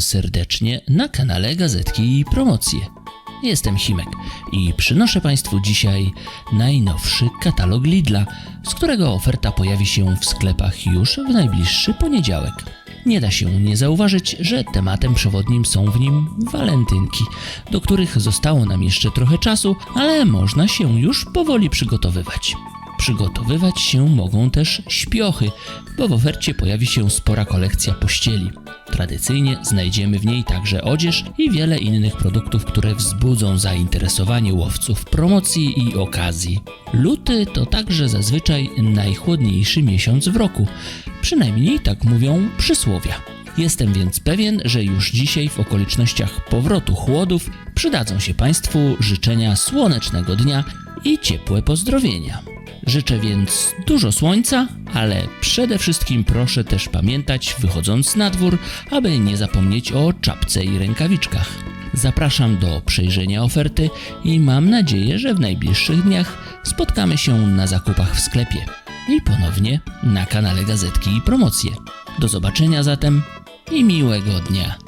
Serdecznie na kanale Gazetki i Promocje. Jestem Himek i przynoszę Państwu dzisiaj najnowszy katalog Lidla, z którego oferta pojawi się w sklepach już w najbliższy poniedziałek. Nie da się nie zauważyć, że tematem przewodnim są w nim walentynki, do których zostało nam jeszcze trochę czasu, ale można się już powoli przygotowywać. Przygotowywać się mogą też śpiochy, bo w ofercie pojawi się spora kolekcja pościeli. Tradycyjnie znajdziemy w niej także odzież i wiele innych produktów, które wzbudzą zainteresowanie łowców promocji i okazji. Luty to także zazwyczaj najchłodniejszy miesiąc w roku, przynajmniej tak mówią przysłowia. Jestem więc pewien, że już dzisiaj w okolicznościach powrotu chłodów przydadzą się Państwu życzenia słonecznego dnia i ciepłe pozdrowienia. Życzę więc dużo słońca, ale przede wszystkim proszę też pamiętać, wychodząc na dwór, aby nie zapomnieć o czapce i rękawiczkach. Zapraszam do przejrzenia oferty i mam nadzieję, że w najbliższych dniach spotkamy się na zakupach w sklepie i ponownie na kanale Gazetki i Promocje. Do zobaczenia zatem i miłego dnia.